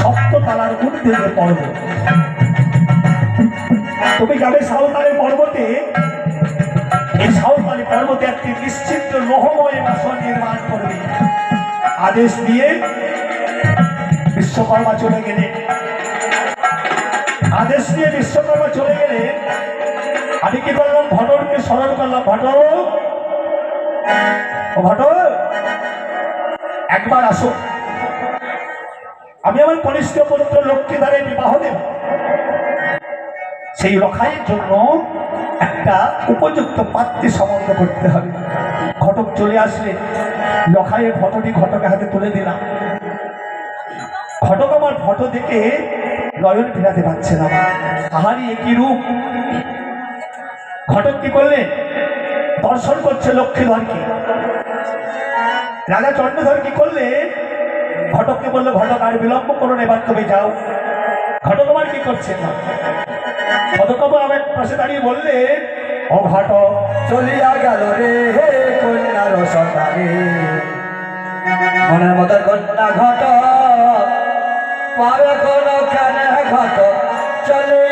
সপ্ততলার ঊর্ধ্বে যে পর্বত তুমি যাবে সাঁওতালি পর্বতে। এই সাঁওতালি পর্বতে একটি নিশ্চিত লোহময় বাসন নির্মাণ করবে। আদেশ দিয়ে বিশ্বকর্মা চলে গেলে। আদেশ দিয়ে বিশ্বকর্মা চলে গেলে আমি কি করলাম? ঘটককে স্মরণ করলাম ঘটক ও ঘটক একবার আসো। আমি আমার কনিষ্ঠ পুত্র লক্ষ্মীধারে বিবাহ দেব। সেই রখাইয়ের জন্য একটা উপযুক্ত পাত্রী সম্বন্ধ করতে হবে। ঘটক চলে আসলে লখাইয়ের ফটোটি ঘটকের হাতে তুলে দিলাম। ঘটক আমার ফটো দেখে নয়ন ফেরাতে পারছে না। আহারি একই রূপ। ঘটক কি করলে? দর্শন করছে লক্ষ্মীধরকে। রাজা চন্দ্রধর কি করলে? ঘটককে বলল, ঘটক, আর বিলম্ব করুন এবার তুমি যাও। ঘটক আমার কি করছে? না ঘটকবাবু আমার পাশে দাঁড়িয়ে বললে, ও ঘটক, চলিয়া গেল রে হে কন্যার সন্তানে। মনের মতো কন্যা ঘটক পাবে কোন কানে ঘট চলিয়া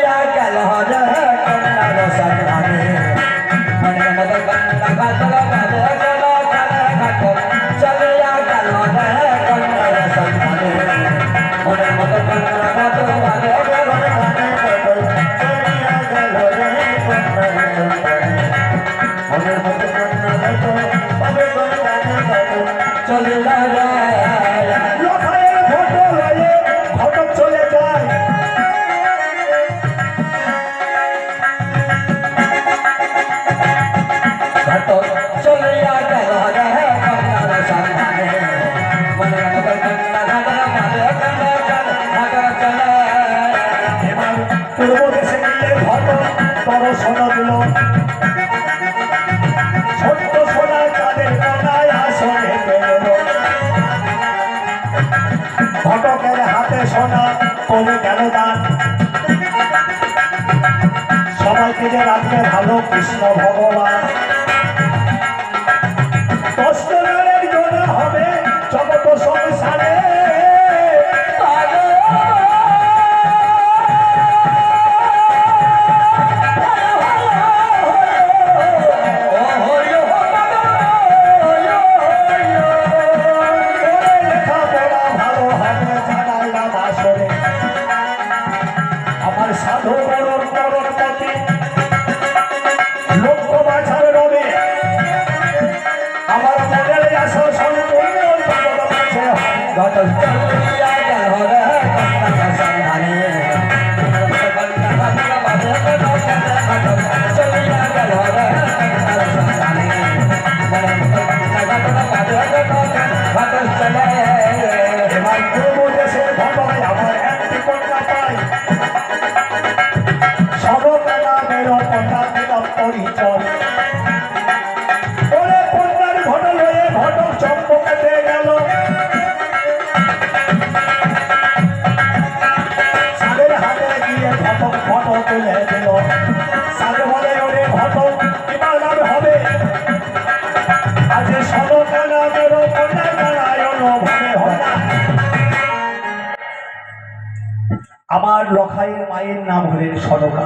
লখাইয়ের মায়ের নাম হলেন সনকা।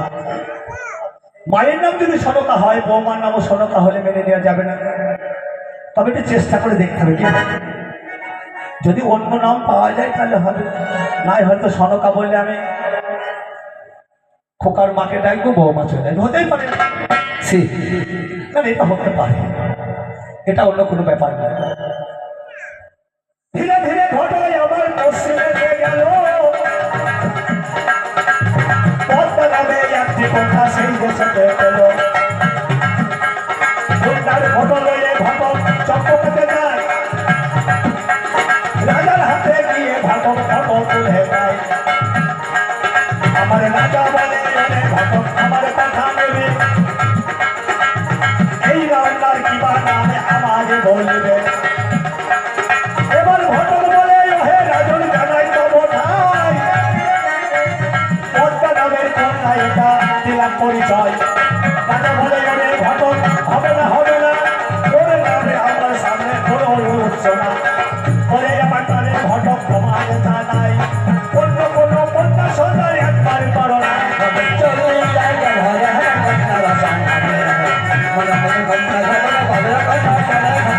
মায়ের নাম যদি সনকা হয়, বৌমার নামও সনকা হলে মেনে নেওয়া যাবে না। তবে একটু চেষ্টা করে দেখতে হবে যদি অন্য নাম পাওয়া যায় তাহলে হবে। নাই হয়তো সনকা বললে আমি খোকার মাকে ডাকবো, বৌমা চলে আসবে। হতেই পারে। সে না এটা হতে পারে। এটা অন্য কোনো ব্যাপার না। ধীরে ধীরে ঘটনায় আমার গেল। দেশে পেল কন্যার ফটো লয়ে ঘটক চক্রপথে যায় রাজার হাতে গিয়ে ঘটক ফটো তুলে দেয় আমার রাজা বলে "ওরে ঘটক আমার কথা নেবে এই রান্নার কিবা নামে আমাকে বলবে?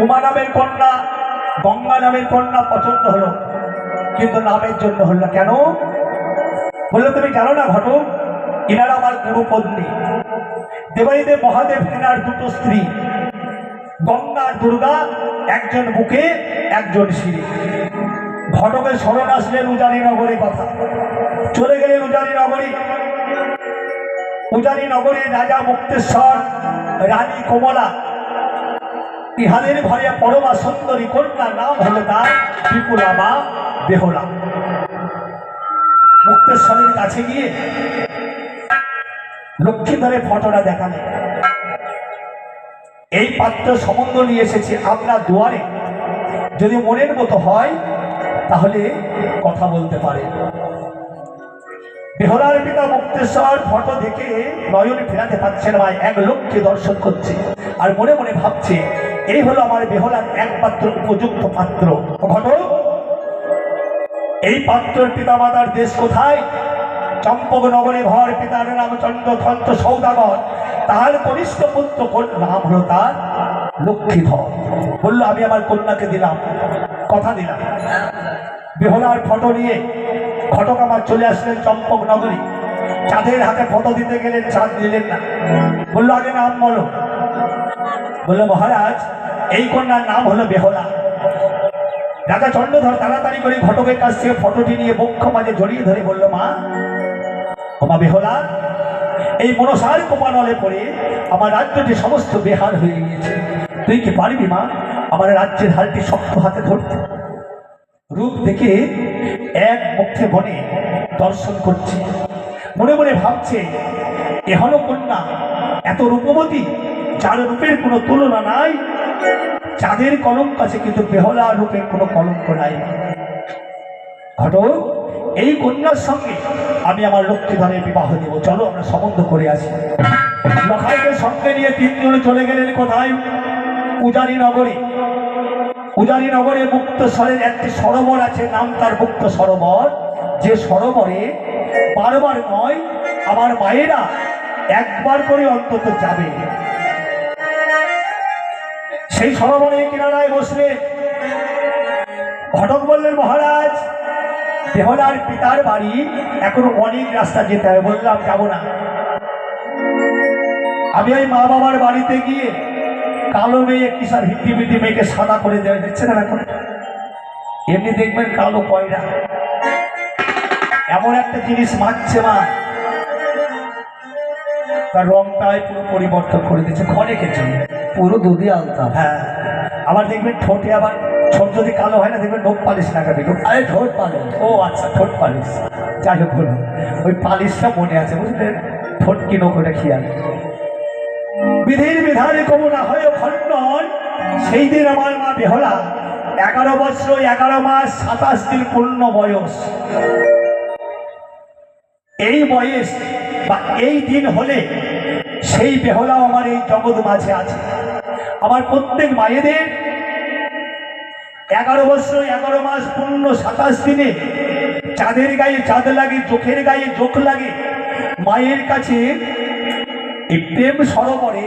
উমা নামের কন্যা গঙ্গা নামের কন্যা পছন্দ হলো কিন্তু নামের জন্য হলো কেন? বলল তুমি জানো না ঘটক? ইনারা আমার গুরু পত্নী। দেবাইদেব মহাদেব, এনার দুটো স্ত্রী। গঙ্গা দুর্গা, একজন বুকে, একজন শিরে। ঘটকের স্মরণ আসলেন উজানি নগরে কথা। চলে গেলেন উজানি নগরী উজানি নগরের রাজা মুক্তেশ্বর, রানী কমলা। ইহাদের ঘরে পরমা সুন্দরী কন্যা নাম হলো তার বিপুলা বা বেহলা। মুক্তেশ্বরের কাছে গিয়ে লক্ষ্মীধরের ফটোটা দেখালে। এই পাত্র সম্বন্ধ নিয়ে এসেছে আপনার দুয়ারে। যদি মনের মতো হয়, তাহলে কথা বলতে পারে। বেহলার পিতা মুক্তেশ্বর ফটো দেখে নয়ন ফেরাতে পারছে না ভাই এক লোককে দর্শন করছে। আর মনে মনে ভাবছে, এই হলো আমার বেহলার একমাত্র উপযুক্ত পাত্র। ঘটক এই পাত্রের পিতা মাতার দেশ কোথায়? চম্পকনগরে ঘর পিতার নাম চন্দ্রতন্ত্র সৌদাগর। তার কনিষ্ঠ পুত্র নাম হলো তার? লক্ষ্মীধর বলল, আমি আমার কন্যাকে দিলাম। কথা দিলাম। বেহলার ফটো নিয়ে ঘটক আমার চলে আসলেন চম্পক নগরী। চাঁদের হাতে ফটো দিতে গেলেন, চাঁদ দিলেন না। বলল, আগে নাম বলো। বলল, মহারাজ, এই কন্যার নাম হলো বেহলা। রাজা চন্দ্রধর তাড়াতাড়ি করে ঘটকের কাছ থেকে ফটোটি নিয়ে বক্ষ মাঝে জড়িয়ে ধরে বলল, মা ওমা বেহলা এই মনসার কোপানলে পড়ে আমার রাজ্যটি সমস্ত বেহাল হয়ে গিয়েছে। তুই কি পারবি, মা? আমার রাজ্যের হালটি শক্ত হাতে ধরতে। রূপ দেখে এক মুখে বনে দর্শন করছে। মনে মনে ভাবছে, এহন কন্যা, এত রূপবতী, যার রূপের কোনো তুলনা নাই। চাঁদের কলঙ্ক আছে, কিন্তু বেহলা রূপের কোনো কলঙ্ক নাই। ঘটক এই কন্যার সঙ্গে আমি আমার লক্ষ্মীধরের বিবাহ দেব। চলো আমরা সম্বন্ধ করে আসি। লখাইকে সঙ্গে নিয়ে তিনজন চলে গেলেন কোথায়? পূজারী নগরী। উজানি নগরে মুক্তস্বরের একটি সরোবর আছে, নাম তার মুক্ত সরোবর। যে সরোবরে বারবার নয়, আমার মায়েরা একবার করে অন্তত যাবে। সেই সরোবরে কিনারায় বসলে ঘটক বললেন, মহারাজ দেহলার পিতার বাড়ি। এখনও অনেক রাস্তা যেতে হবে বললাম যাব না। আমি ওই মা বাবার বাড়িতে গিয়ে কালো মেয়ে কিসার হিন্দি মিটি মেয়েকে সাদা করে দেওয়া দিচ্ছে না এখন? এমনি দেখবেন কালো কয়রা। এমন একটা জিনিস মারছে মা। তার রংটাই পুরো পরিবর্তন করে দিচ্ছে ঘরে খেয়েছে পুরো দুধে আলতা। হ্যাঁ। আবার দেখবেন ঠোঁটে আবার ঠোঁট যদি কালো হয় না দেখবেন নোখ পালিশ লাগাবে আরে ঠোঁট পালে ও আচ্ছা ঠোঁট পালিশ। যাই হোক বলুন ওই পালিশটা মনে আছে বুঝলেন ঠোঁট খেয়াল। বিধির বিধানে কমনা হয় খণ্ডন সেই দিন আমার মা বেহলা। এগারো বছর এগারো মাস সাতাশ দিন পূর্ণ বয়স। এই বয়স বা এই দিন হলে সেই বেহলাও আমার এই জগৎ মাঝে আছে। আমার প্রত্যেক মায়েদের এগারো বছর, এগারো মাস পূর্ণ সাতাশ দিনে চাঁদের গায়ে চাঁদ লাগে, চোখের গায়ে চোখ লাগে, মায়ের কাছে এই প্রেম সরোবরে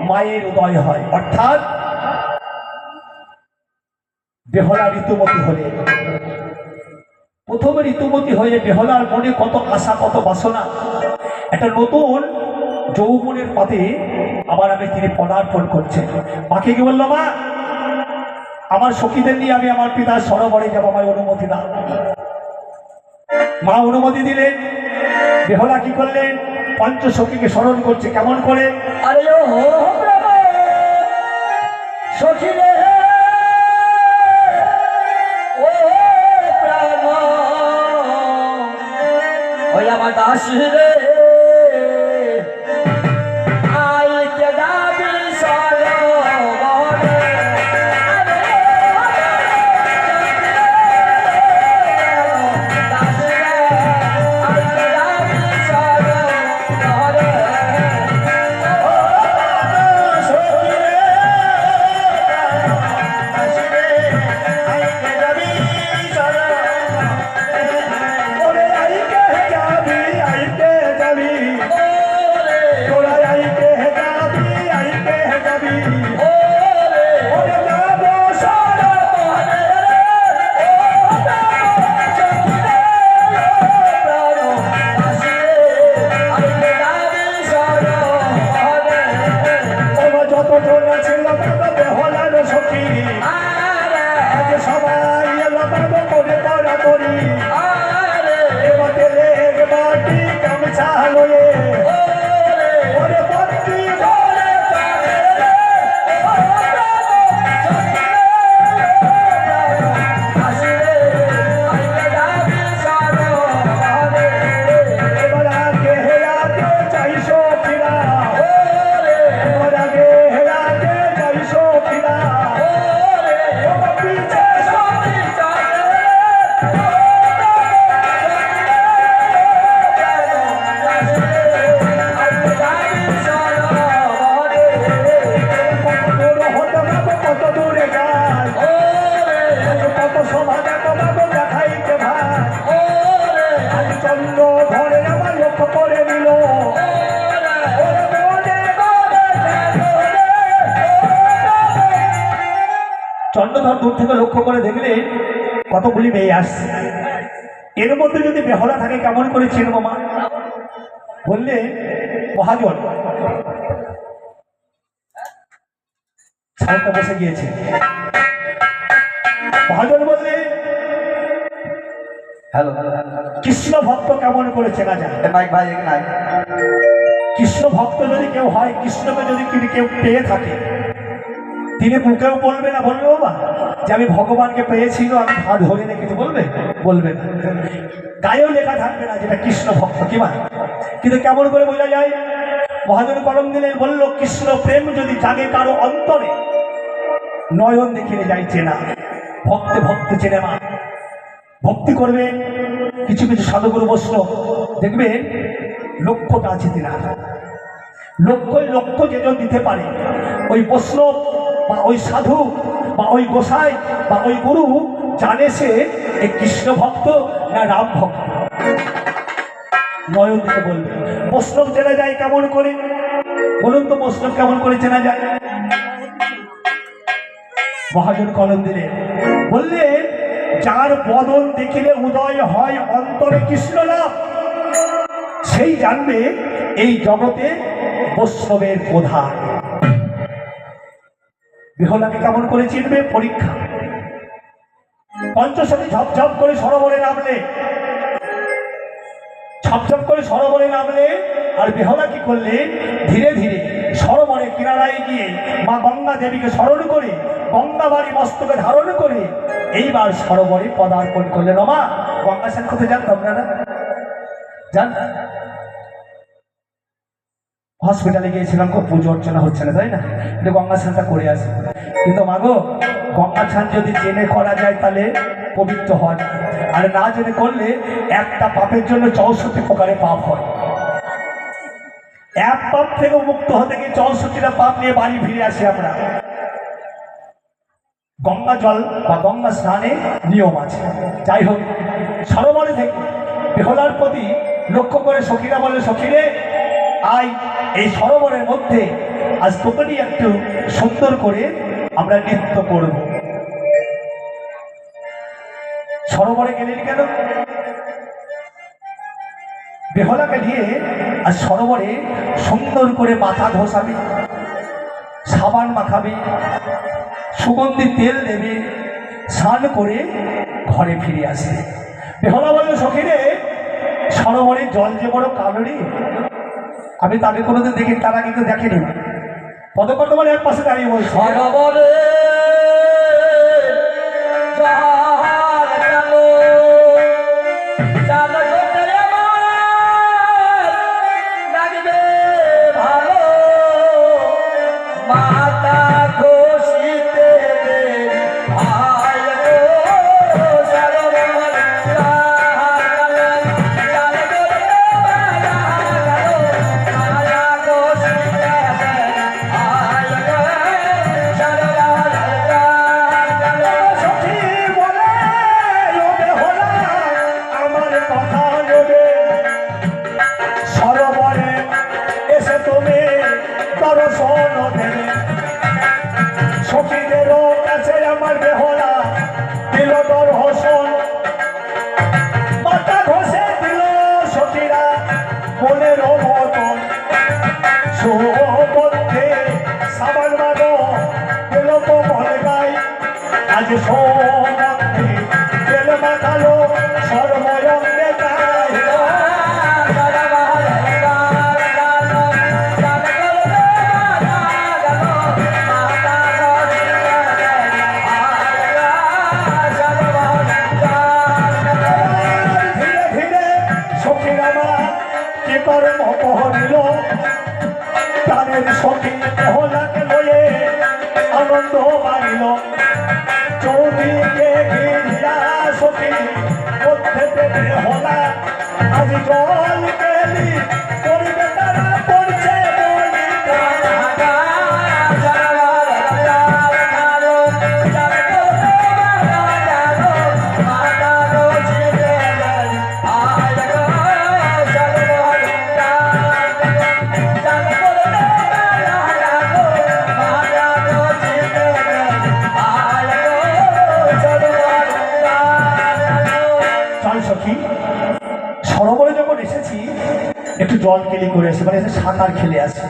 মায়ের উদয় হয়। অর্থাৎ বেহলা ঋতুমতি হলে। প্রথমে ঋতুমতি হয়ে বেহলার মনে কত আশা, কত বাসনা। একটা নতুন যৌবনের পথে আবার আমি তিনি পদার্পণ করছেন। মাকে কি বলল মা? আমার সখীদের নিয়ে আমি আমার পিতার সরোবরে যাব আমার অনুমতি দাও। মা অনুমতি দিলেন। বেহলা কি করলেন? পঞ্চ সখীকে স্মরণ করছে, কেমন করে? আরে ও হো প্রভু, সখী রে ও প্রাণ ওই দাসী রে। চন্দ্রধর দূর থেকে লক্ষ্য করে দেখলে কতগুলি মেয়ে আসছে। এর মধ্যে যদি বেহলা থাকে কেমন করে চিনব মা? বললে মহাজন সাউন্ডটা বসে গিয়েছে। মহাজন বললে হ্যালো। কৃষ্ণ ভক্ত কেমন করে চেনা যায়? মাইক ভাই কৃষ্ণ ভক্ত যদি কেউ হয় কৃষ্ণকে যদি কেউ পেয়ে থাকে তিনি মুখেও বলবে না, বলবে বাবা, যে আমি ভগবানকে পেয়েছিল আমি ভাত ধরে রেখেছি, বলবে? বলবে না। গায়েও লেখা থাকবে না যেটা কৃষ্ণ ভক্ত, কি মানে? কিন্তু কেমন করে বোঝা যায়? মহাজন কলম দিলেন, বলল, কৃষ্ণ প্রেম যদি জাগে কারও অন্তরে, নয়ন দেখিলে যায় চেনা। ভক্তে ভক্ত চেনে মা। ভক্তি করবে কিছু কিছু সাধুগুরু বৈষ্ণব, দেখবে লক্ষ্যটা আছে তিনার। লক্ষ্যই লক্ষ্য যেজন দিতে পারে। ওই বৈষ্ণব বা ওই সাধু বা ওই গোসাই বা ওই গুরু জানে সে কৃষ্ণ ভক্ত না রাম ভক্ত? নয়ন দিকে বলবে। বৈষ্ণব চেনা যায় কেমন করে? বলুন তো বৈষ্ণব কেমন করে চেনা যায়? মহাজন কলম দিলেন, বললেন, যার বদন দেখিলে উদয় হয় অন্তরে কৃষ্ণ লাভ। সেই জানবে এই জগতে বৈষ্ণবের প্রধান। বিহলাকে কেমন করে চিনবে? পরীক্ষা। পঞ্চশতী ঝপঝপ করে সরোবরে নামলে। ঝপঝপ করে সরোবরে নামলে আর বেহলা কি করলে? ধীরে ধীরে সরোবরে কিনারায় গিয়ে মা গঙ্গা দেবীকে স্মরণ করে, গঙ্গা বাড়ি মস্তকে ধারণ করে এইবার সরোবরে পদার্পণ করলেন। মা, গঙ্গা স্নান করতে যান তো আপনারা যান। হসপিটালে গিয়েছিলাম, খুব পুজো অর্চনা হচ্ছে না, তাই না? কিন্তু গঙ্গা স্নানটা করে আসি। কিন্তু মাগো গঙ্গা স্নান যদি জেনে করা যায় তাহলে পবিত্র হয়। আর না জেনে করলে একটা পাপের জন্য চৌষট্টি প্রকারে পাপ হয়। এক পাপ থেকে মুক্ত হতে গিয়ে চৌষট্টিটা পাপ নিয়ে বাড়ি ফিরে আসি আমরা। গঙ্গা জল বা গঙ্গা স্নানে নিয়ম আছে। যাই হোক, সরোবরে থেকে বেহলার প্রতি লক্ষ্য করে সখীরা বলে, সখীরে আই, এই সরোবরের মধ্যে আজ তোকেই একটু সুন্দর করে আমরা নৃত্য করব। সরোবরে গেলেন কেন? বেহলাকে নিয়ে আর সরোবরে সুন্দর করে মাথা ঘষাবি, সাবান মাখাবে, সুগন্ধি তেল দেবে, স্নান করে ঘরে ফিরে আসে বেহলা বলল, সখীরে, সরোবরে জল যে বড় কালোরি আমি তাকে কোনোদিন দেখি তারা কিন্তু দেখেনি। পদকর্ত বলে এক পাশে দাঁড়িয়ে বলছে। মধ্যে সাবান মানো গাই। আজ সব সখী হলাকে লয়ে আনন্দ বাড়িল চৌদিকে ঘিরিয়া সখী মধ্যে আজ জল কেলি করে এসে মানে এসে সাঁতার খেলে আসি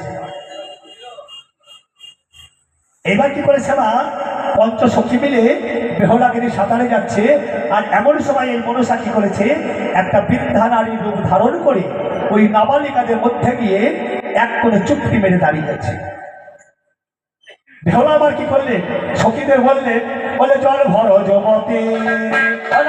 এবার কি করেছে মা পঞ্চ মিলে বেহলাগিরি সাঁতারে যাচ্ছে, আর এমন সময় এই মনসা কি করেছে? একটা বৃদ্ধা নারীর রূপ ধারণ করে ওই নাবালিকাদের মধ্যে গিয়ে এক করে চুক্তি মেরে দাঁড়িয়ে যাচ্ছে। বেহলা আবার কি করলে? সখীদের বললে, বলে, জল ভর জগতে। এবার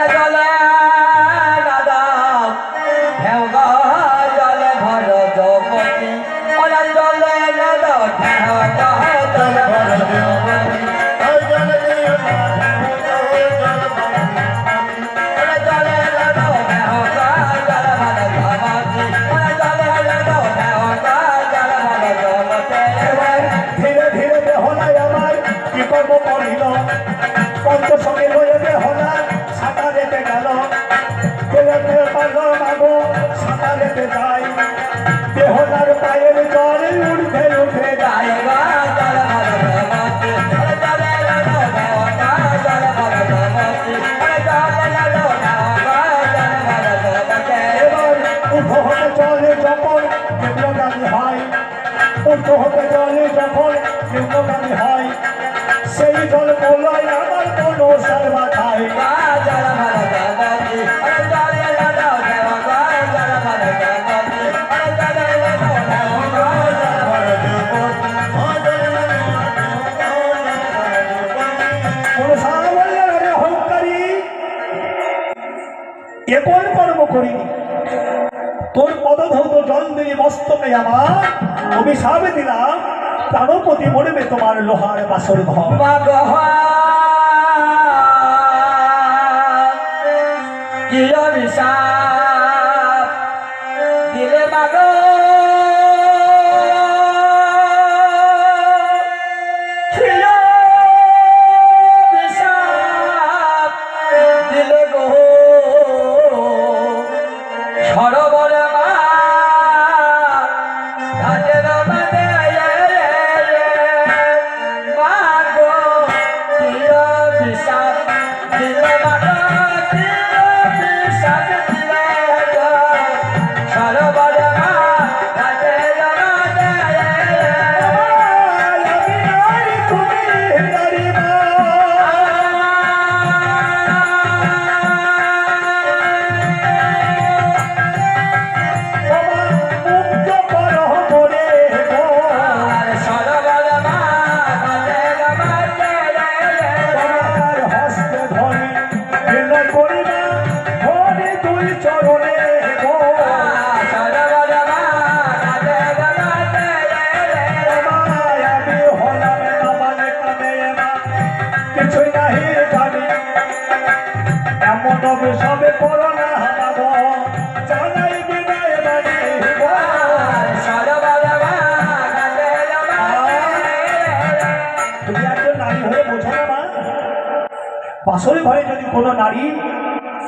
করিনি। তোর পদধৌত জল দিয়ে মস্তকে আমার অভিশাপ দিলাম, প্রাণপতি মরবে তোমার লোহার বাসর ঘর। দিলে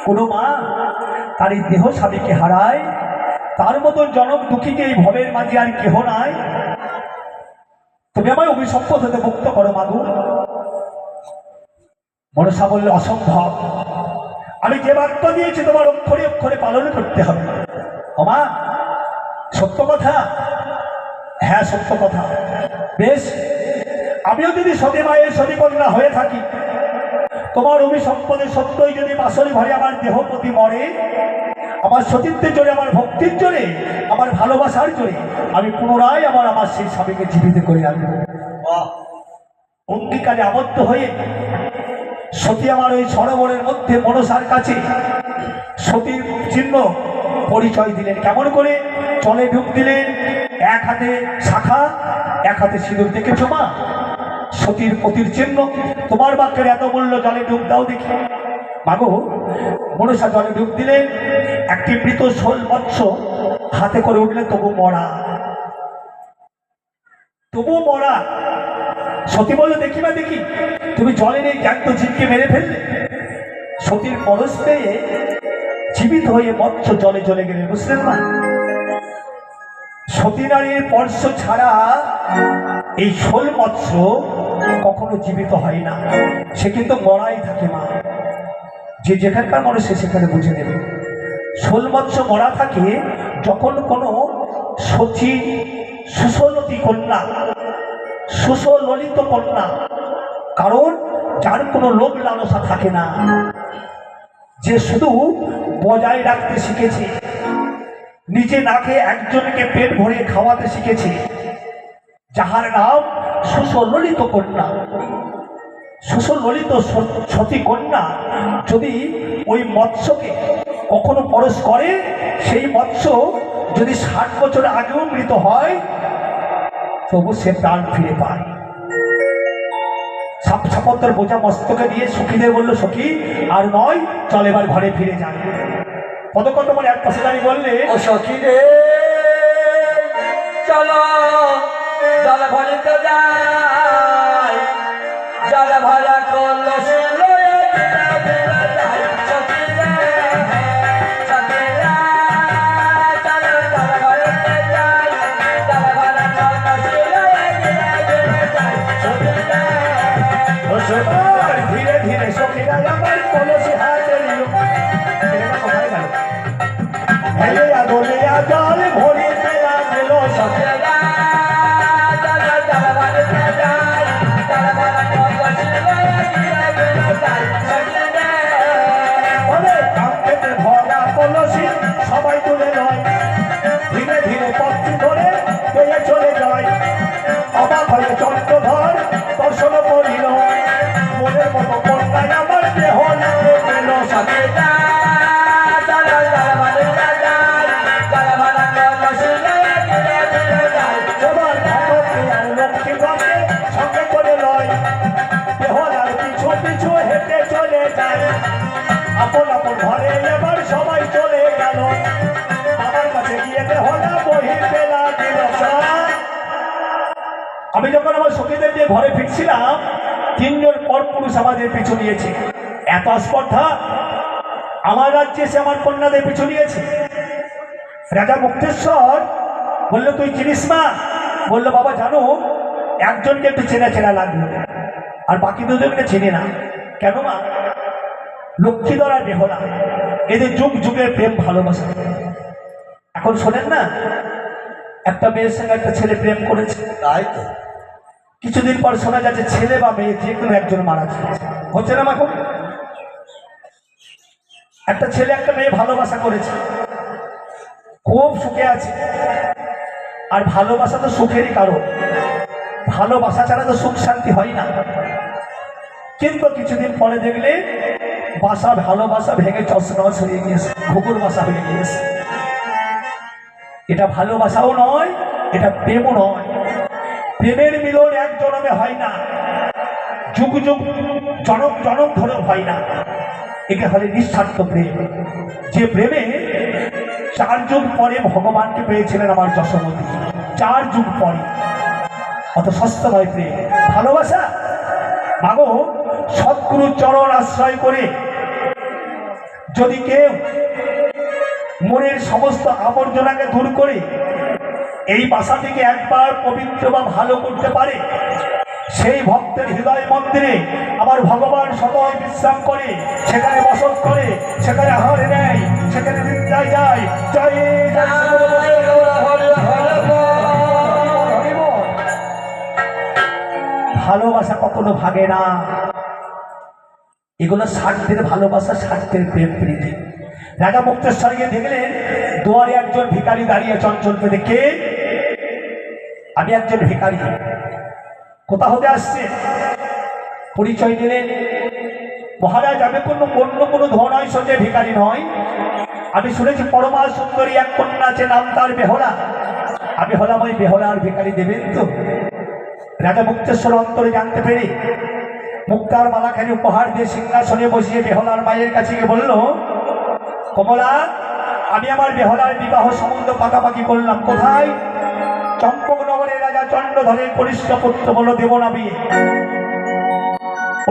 কোনো মা তার এই দেহ স্বামীকে হারায়, তার মতন জনক দুঃখীকে এই ভবের মাঝে আর কেহ নাই। তুমি আমায় অভিসম্পদ হতে মুক্ত করো, মাগু। মনসা বললে, অসম্ভব। আমি যে বার্তা দিয়েছি, তোমার অক্ষরে অক্ষরে পালন করতে হবে। ওমা সত্য কথা? হ্যাঁ সত্য কথা। বেশ, আমিও যদি সতী মায়ের সতী কন্যা হয়ে থাকি তোমার অভিসম্পদের সত্যই যদি বাসরি ঘরে আমার দেহপতি মরে, আমার সতীত্বের জোরে, আমার ভক্তির জোরে, আমার ভালোবাসার জোরে, আমি পুনরায় আবার আমার সেই স্বামীকে জীবিত করে আনব। অঙ্গীকারে আবদ্ধ হয়ে সতী আমার ওই সরোবরের মধ্যে মনসার কাছে সতীর চিহ্ন পরিচয় দিলেন। কেমন করে? চলে ঢুক দিলেন, এক হাতে শাখা, এক হাতে সিঁদুর দেখেছ মা সতীর পতির চিহ্ন। তোমার বাক্যের এত মূল্য জলে ডুব দাও দেখি। মাগো, মনসা জলে ডুব দিলেন একটি মৃত শোল মৎস্য হাতে করে উঠলে তবু মরা। তবু মরা। সতী বলল, দেখি বা দেখি, তুমি জলে নেই জ্ঞান্ত জীবকে মেরে ফেললে। সতীর পরশ পেয়ে জীবিত হয়ে মৎস্য জলে জলে গেলে, বুঝলেন না? সতী নারীর পর্শ ছাড়া এই শোল মৎস্য কখনো জীবিত হয় না। সে কিন্তু মরাই থাকে মা। যে যেখানকার মানুষ সে সেখানে বুঝে নেবে। শোল মৎস্য মরা থাকে যখন কোনো সচী সুসলতী কন্যা, সুসললিত কন্যা, কারণ যার কোনো লোভ লালসা থাকে না। যে শুধু বজায় রাখতে শিখেছে, নিজে না খেয়ে একজনকে পেট ভরে খাওয়াতে শিখেছে, যাহার নাম সুসললিত কন্যা। সুসললিত স- সতী কন্যা যদি ওই মৎস্যকে কখনো পরশ করে, সেই মৎস্য যদি ষাট বছর আগেও মৃত হয়, তবু সে প্রাণ ফিরে পায়। সাপ সাপত্তর বোঝা মস্তকে দিয়ে সখীদের বলল, সখী, আর নয়, চল এবার ঘরে ফিরে যান কত মানে এক পাশে দাঁড়িয়ে বললে ও সখী রে চলো জল ভরিতে দিয়ে ঘরে ফিরছিলাম, তিনজন পর পুরুষ আমাদের পিছু নিয়েছে। এত স্পর্ধা আমার রাজ্যে এসে আমার কন্যাদের পিছু নিয়েছে। রাজা মুক্তেশ্বর বলল, তুই চিনিস মা বলল, বাবা, জানো, একজনকে একটু চেনা চেনা লাগল, আর বাকি দুজনকে চিনি না। কেন মা? লক্ষ্মীধর বেহলা এদের যুগ যুগের প্রেম ভালোবাসা। এখন শোনেন না, একটা মেয়ের সঙ্গে একটা ছেলে প্রেম করেছে। তাই তো। কিছুদিন পর শোনা যাচ্ছে ছেলে বা মেয়ে, যে কোনো একজন মারা যাচ্ছে হচ্ছে না এখন একটা ছেলে, একটা মেয়ে ভালোবাসা করেছে। খুব সুখে আছে। আর ভালোবাসা তো সুখেরই কারণ। ভালোবাসা ছাড়া তো সুখ শান্তি হয় না। কিন্তু কিছুদিন পরে দেখলে বাসা ভালোবাসা ভেঙে চশনস হয়ে গিয়েছে, ঘুঘুর বাসা হয়ে গিয়েছে। এটা ভালোবাসাও নয়, এটা প্রেমও নয়। প্রেমের মিলন এক জনমে হয় না। যুগ যুগ জনম জনক ধরেও হয় না। একে হলে নিঃস্বার্থ প্রেম। যে প্রেমে চার যুগ পরে ভগবানকে পেয়েছিলেন আমার যশোমতী। চার যুগ পরে। অত সস্তা নয় প্রেম। ভালোবাসা? মাগো সৎগুরু চরণ আশ্রয় করে যদি কেউ মনের সমস্ত আবর্জনাকে দূর করে এই বাসাটিকে একবার পবিত্র বা ভালো করতে পারে। সেই ভক্তের হৃদয় মন্দিরে আমার ভগবান সকল বিশ্রাম করে, সেখানে বসত করে, সেখানে আহারে নেয়, সেখানে নিদ্রায় যায়। ভালোবাসা কখনো ভাগে না। এগুলো স্বার্থের ভালোবাসা স্বার্থের প্রেম প্রীতি। রাজা মুক্তেশ্বরকে দেখলেন, দুয়ারে একজন ভিখারি দাঁড়িয়ে চঞ্চল পেতে কে আমি একজন ভিখারি। কোথা হতে আসছে? পরিচয় দিলেন মহারাজ, আমি কোনো অন্য কোনো ধনায় সঙ্গে ভিখারি নয় আমি শুনেছি পরমা সুন্দরী এক কন্যা আছে, নাম তার বেহলা। আমি হলাম ওই বেহলার ভিখারি দেবেন তো রাজা মুক্তেশ্বর অন্তরে জানতে পেরে মুক্তার মালাখানি উপহার দিয়ে সিংহাসনে বসিয়ে বেহলার মায়ের কাছে গিয়ে বলল, কমলা, আমি আমার বেহলার বিবাহ সম্বন্ধ পাকাপাকি করলাম। কোথায়? রাজা চন্দ্রধরের কনিষ্ঠ পুত্র বলল দেব না বিয়ে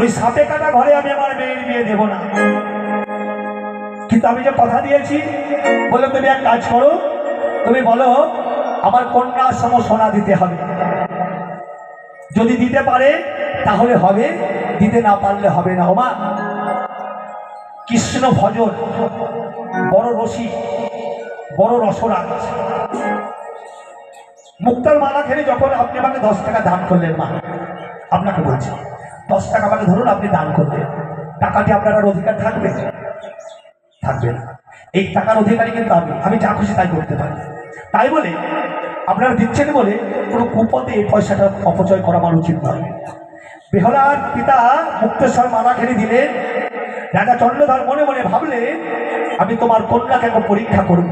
ওই সাপে কাটা ঘরে আমি আমার মেয়ের বিয়ে দেব না। কিন্তু আমি যে কথা দিয়েছি বলল তুমি এক কাজ করো, তুমি বলো, আমার কন্যার সম সোনা দিতে হবে। যদি দিতে পারে, তাহলে হবে, দিতে না পারলে হবে না ওমা কৃষ্ণ ভজন, বড় রসি বড় রসরাজ। মুক্তার মালা খেলে যখন আপনি আমাকে দশ টাকা দান করলেন, মা, আপনাকে বলছি, দশ টাকা আমাকে ধরুন আপনি দান করলেন, টাকাটি আপনার অধিকার থাকবে? থাকবে না। এই টাকার অধিকারী কিন্তু আমি আমি যা খুশি তাই করতে পারি। তাই বলে আপনারা দিচ্ছেন বলে কোনো কুপথে এই পয়সাটা অপচয় করা আমার উচিত নয়। বেহলার পিতা মুক্তেশ্বর মালা খেলে দিলেন, রাজা চন্দ্রধর মনে মনে ভাবলে আমি তোমার কন্যাকে একবার পরীক্ষা করব।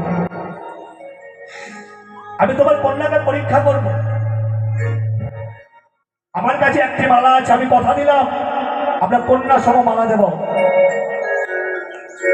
আমি তোমার কন্যাকে পরীক্ষা করব। আমার কাছে একটি মালা আছে, আমি কথা দিলাম। আপনার কন্যা সম মালা দেব।